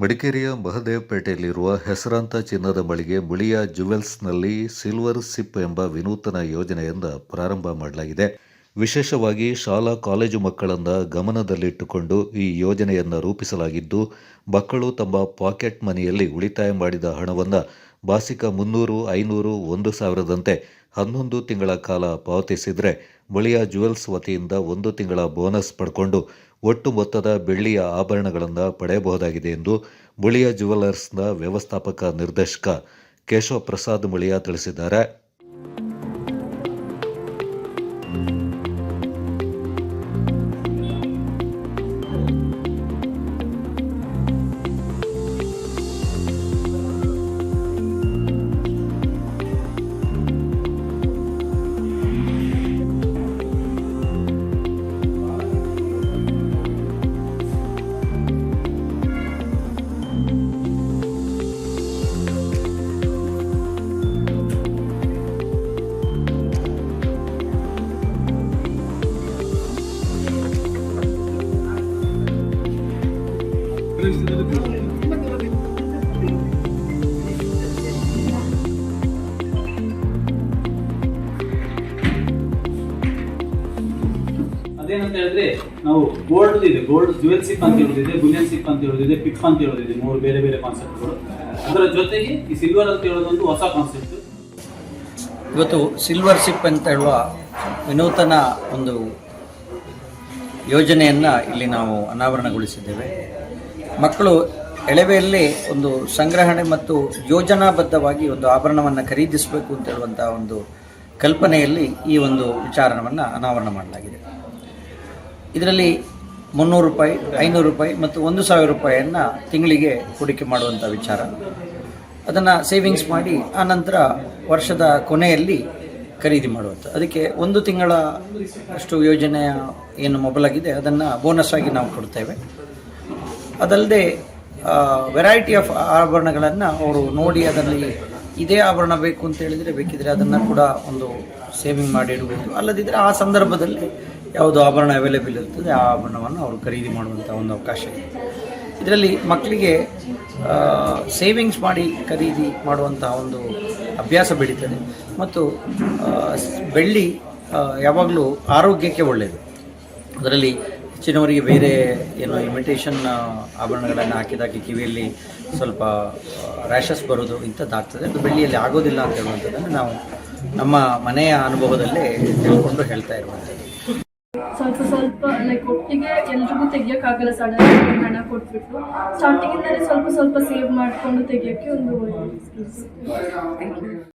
ಮಡಿಕೇರಿಯ ಮಹದೇವಪೇಟೆಯಲ್ಲಿರುವ ಹೆಸರಾಂತ ಚಿನ್ನದ ಮಳಿಗೆ ಮುಳಿಯ ಜುವೆಲ್ಸ್ನಲ್ಲಿ ಸಿಲ್ವರ್ ಸಿಪ್ ಎಂಬ ವಿನೂತನ ಯೋಜನೆಯಿಂದ ಪ್ರಾರಂಭ ಮಾಡಲಾಗಿದೆ. ವಿಶೇಷವಾಗಿ ಶಾಲಾ ಕಾಲೇಜು ಮಕ್ಕಳನ್ನ ಗಮನದಲ್ಲಿಟ್ಟುಕೊಂಡು ಈ ಯೋಜನೆಯನ್ನು ರೂಪಿಸಲಾಗಿದ್ದು, ಮಕ್ಕಳು ತಮ್ಮ ಪಾಕೆಟ್ ಮನೆಯಲ್ಲಿ ಉಳಿತಾಯ ಮಾಡಿದ ಹಣವನ್ನು ಮಾಸಿಕ ಮುನ್ನೂರು, ಐನೂರು, ಒಂದು ಸಾವಿರದಂತೆ ಹನ್ನೊಂದು ತಿಂಗಳ ಕಾಲ ಪಾವತಿಸಿದರೆ ಬಳಿಯ ಜುವೆಲ್ಸ್ ವತಿಯಿಂದ ಒಂದು ತಿಂಗಳ ಬೋನಸ್ ಪಡ್ಕೊಂಡು ಒಟ್ಟು ಮೊತ್ತದ ಬೆಳ್ಳಿಯ ಆಭರಣಗಳನ್ನು ಪಡೆಯಬಹುದಾಗಿದೆ ಎಂದು ಬುಳಿಯ ಜುವೆಲ್ಲರ್ಸ್ನ ವ್ಯವಸ್ಥಾಪಕ ನಿರ್ದೇಶಕ ಕೇಶವ ಪ್ರಸಾದ್ ಮುಳಿಯಾ ತಿಳಿಸಿದ್ದಾರೆ. ಅದೇನಂತ ಹೇಳಿದ್ರೆ, ನಾವು ಗೋಲ್ಡ್ ಇದೆ. ಗೋಲ್ಡ್ ಜುವೆಲ್ ಸಿಪ್ ಅಂತ ಹೇಳೋದಿದೆ ಬುಲಿಯನ್ ಸಿಪ್ ಅಂತ ಹೇಳೋದಿದೆ ಪಿಫ್ ಅಂತ ಹೇಳೋದಿದೆ ಮೂರು ಬೇರೆ ಬೇರೆ ಕಾನ್ಸೆಪ್ಟ್ಗಳು ಅದರ ಜೊತೆಗೆ ಈ ಸಿಲ್ವರ್ ಅಂತ ಹೇಳೋದೊಂದು ಹೊಸ ಕಾನ್ಸೆಪ್ಟ್ ಇವತ್ತು ಸಿಲ್ವರ್ ಸಿಪ್ ಅಂತ ಹೇಳುವ ವಿನೂತನ ಒಂದು ಯೋಜನೆಯನ್ನು ಇಲ್ಲಿ ನಾವು ಅನಾವರಣಗೊಳಿಸಿದ್ದೇವೆ. ಮಕ್ಕಳು ಎಳವೆಯಲ್ಲೇ ಒಂದು ಸಂಗ್ರಹಣೆ ಮತ್ತು ಯೋಜನಾಬದ್ಧವಾಗಿ ಒಂದು ಆಭರಣವನ್ನು ಖರೀದಿಸಬೇಕು ಅಂತ ಹೇಳುವಂಥ ಒಂದು ಕಲ್ಪನೆಯಲ್ಲಿ ಈ ಒಂದು ವಿಚಾರಣವನ್ನು ಅನಾವರಣ ಮಾಡಲಾಗಿದೆ. ಇದರಲ್ಲಿ ಮುನ್ನೂರು ರೂಪಾಯಿ, ಐನೂರು ರೂಪಾಯಿ ಮತ್ತು ಒಂದು ಸಾವಿರ ರೂಪಾಯಿಯನ್ನು ತಿಂಗಳಿಗೆ ಹೂಡಿಕೆ ಮಾಡುವಂಥ ವಿಚಾರ. ಅದನ್ನು ಸೇವಿಂಗ್ಸ್ ಮಾಡಿ ಆನಂತರ ವರ್ಷದ ಕೊನೆಯಲ್ಲಿ ಖರೀದಿ ಮಾಡುವಂಥ ಅದಕ್ಕೆ ಒಂದು ತಿಂಗಳ ಅಷ್ಟು ಯೋಜನೆಯ ಏನು ಮೊಬಲಾಗಿದೆ ಅದನ್ನು ಬೋನಸ್ ಆಗಿ ನಾವು ಕೊಡ್ತೇವೆ. ಅದಲ್ಲದೆ ವೆರೈಟಿ ಆಫ್ ಆಭರಣಗಳನ್ನು ಅವರು ನೋಡಿ ಅದರಲ್ಲಿ ಇದೇ ಆಭರಣ ಬೇಕು ಅಂತ ಹೇಳಿದರೆ ಬೇಕಿದ್ರೆ ಅದನ್ನು ಕೂಡ ಒಂದು ಸೇವಿಂಗ್ ಮಾಡಿ ಇಡಬಹುದು ಅಲ್ಲದಿದ್ದರೆ ಆ ಸಂದರ್ಭದಲ್ಲಿ ಯಾವುದು ಆಭರಣ ಅವೈಲೇಬಲ್ ಇರ್ತದೆ, ಆ ಆಭರಣವನ್ನು ಅವರು ಖರೀದಿ ಮಾಡುವಂಥ ಒಂದು ಅವಕಾಶ ಇದೆ. ಇದರಲ್ಲಿ ಮಕ್ಕಳಿಗೆ ಸೇವಿಂಗ್ಸ್ ಮಾಡಿ ಖರೀದಿ ಮಾಡುವಂತಹ ಒಂದು ಅಭ್ಯಾಸ ಬೆಳೀತದೆ. ಮತ್ತು ಬೆಳ್ಳಿ ಯಾವಾಗಲೂ ಆರೋಗ್ಯಕ್ಕೆ ಒಳ್ಳೆಯದು ಅದರಲ್ಲಿ ಹೆಚ್ಚಿನವರಿಗೆ ಬೇರೆ ಏನು ಇಮಿಟೇಷನ್ ಆಭರಣಗಳನ್ನು ಹಾಕಿದಾಗ ಕಿವಿಯಲ್ಲಿ ಸ್ವಲ್ಪ ರ್ಯಾಷಸ್ ಬರೋದು ಇಂಥದ್ದಾಗ್ತದೆ ಅದು ಬೆಳ್ಳಿಯಲ್ಲಿ ಆಗೋದಿಲ್ಲ ಅಂತ ಹೇಳುವಂಥದ್ದನ್ನು ನಾವು ನಮ್ಮ ಮನೆಯ ಅನುಭವದಲ್ಲೇ ತಿಳ್ಕೊಂಡು ಹೇಳ್ತಾ ಇರುವಂಥದ್ದು. ಸ್ವಲ್ಪ ಸ್ವಲ್ಪ ಲೈಕ್ ಒಟ್ಟಿಗೆ ಎಲ್ರಿಗೂ ತೆಗಿಯೋಕ್ಕಾಗಲ್ಲ ಸಡನ್ ಹಣ ಕೊಟ್ಬಿಟ್ಟು. ಸ್ಟಾರ್ಟಿಂಗಿಂದಲೇ ಸ್ವಲ್ಪ ಸ್ವಲ್ಪ ಸೇವ್ ಮಾಡಿಕೊಂಡು ತೆಗಿಯೋಕ್ಕೆ ಒಂದು.